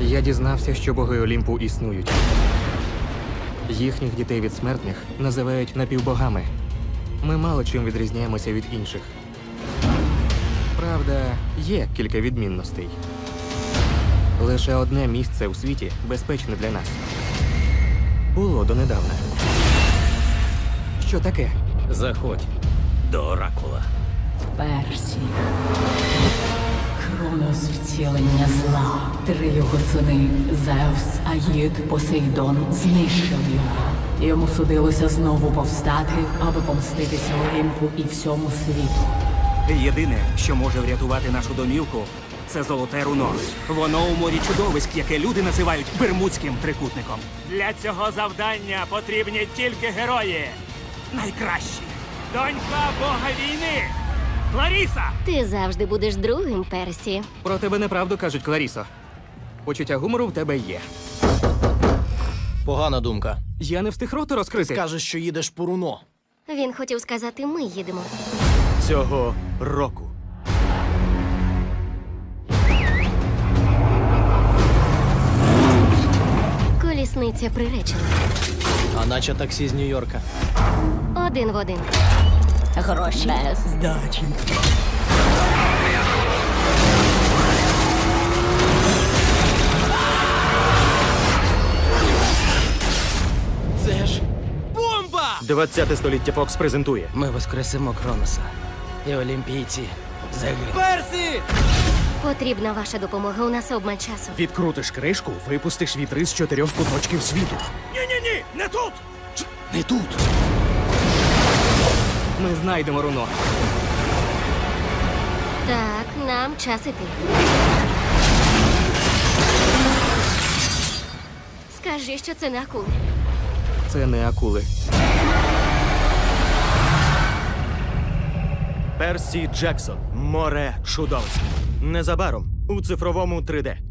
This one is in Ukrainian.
Я дізнався, що боги Олімпу існують. Їхніх дітей від смертних називають напівбогами. Ми мало чим відрізняємося від інших. Правда, є кілька відмінностей. Лише одне місце у світі безпечне для нас. Було донедавна. Що таке? Заходь до оракула. Персі. Хронос втілення зла. Три його сини Зевс, Аїд, Посейдон знищили його. Йому судилося знову повстати, аби помститися Олімпу і всьому світу. Єдине, що може врятувати нашу домівку, це золоте руно. Воно у морі чудовиськ, яке люди називають бермудським трикутником. Для цього завдання потрібні тільки герої. Найкращі. Донька бога війни. Кларіса! Ти завжди будеш другим, Персі. Про тебе неправду кажуть, Кларісо. Почуття гумору в тебе є. Погана думка. Я не встиг роту розкрити. Кажеш, що їдеш по руно. Він хотів сказати, ми їдемо. Цього року. Колісниця приречена. А наче таксі з Нью-Йорка. Один в один. Гроші без здачі. Це ж бомба! 20 століття Фокс презентує. Ми воскресимо Кроноса. І олімпійці загинуть. Персі! Потрібна ваша допомога. У нас обмаль часу. Відкрутиш кришку, випустиш вітри з чотирьох куточків світу. Ні-ні-ні, не тут! Не тут. Ми знайдемо руно. Так, нам час іти. Скажи, що це не акули. Це не акули. Персі Джексон. Море чудовиськ. Незабаром у цифровому 3D.